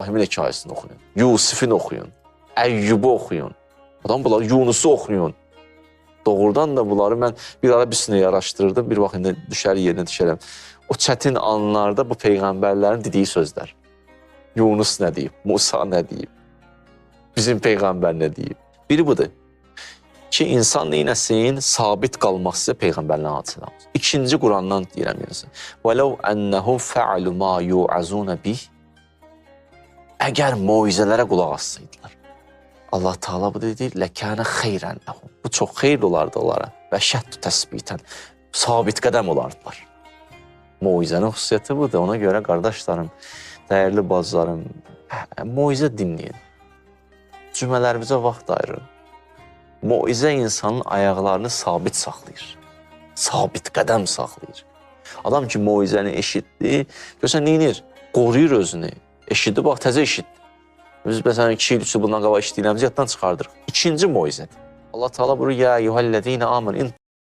İbrahim'in hikayesini okuyun. Yusuf'un okuyun. Eyyub'u okuyun. Adam bunlar Yunus'u okuyun. Doğrudan da bunları mən bir ara bir sinəyə araşdırırdım. Bir vaxt indi düşər yerinə düşərəm. O çətin anlarda bu peyğəmbərlərin dediyi sözlər. Yunus nə deyib? Musa nə deyib? Bizim peyğəmbər nə deyib? Biri budur ki, insan neynəsin? Sabit qalmaq sizə peyğəmbərlərin hadisədən. İkinci Qurandan deyirəm yəni. Vəlav ennahum fa'alu ma yu'azuna bih Əgər moizələrə qulaq assaydılar. Allah Taala bu dedi, ləkənə xeyrən ləhum. Bu çox xeyir olardı onlara və şəddu təsbitən. Sabit qədəm olardılar. Moizənin xüsusiyyəti budur. Ona görə qardaşlarım, dəyərli bacılarım, hə, moizə dinləyin. Cümlələrimizə vaxt ayırın. Moizə insanın ayaqlarını sabit saxlayır. Sabit qədəm saxlayır. Adam ki moizəni eşitdi, görsən neynir? Qoruyur özünü. Eşitdi, bax təzə eşitdi. Biz məsələn 2 il, 3 il bundan qabaq eşitdiyimizi yaddan çıxardırıq. İkinci moizədir. Allah Teala buyurur: "Ya eyyuhellezine amenu in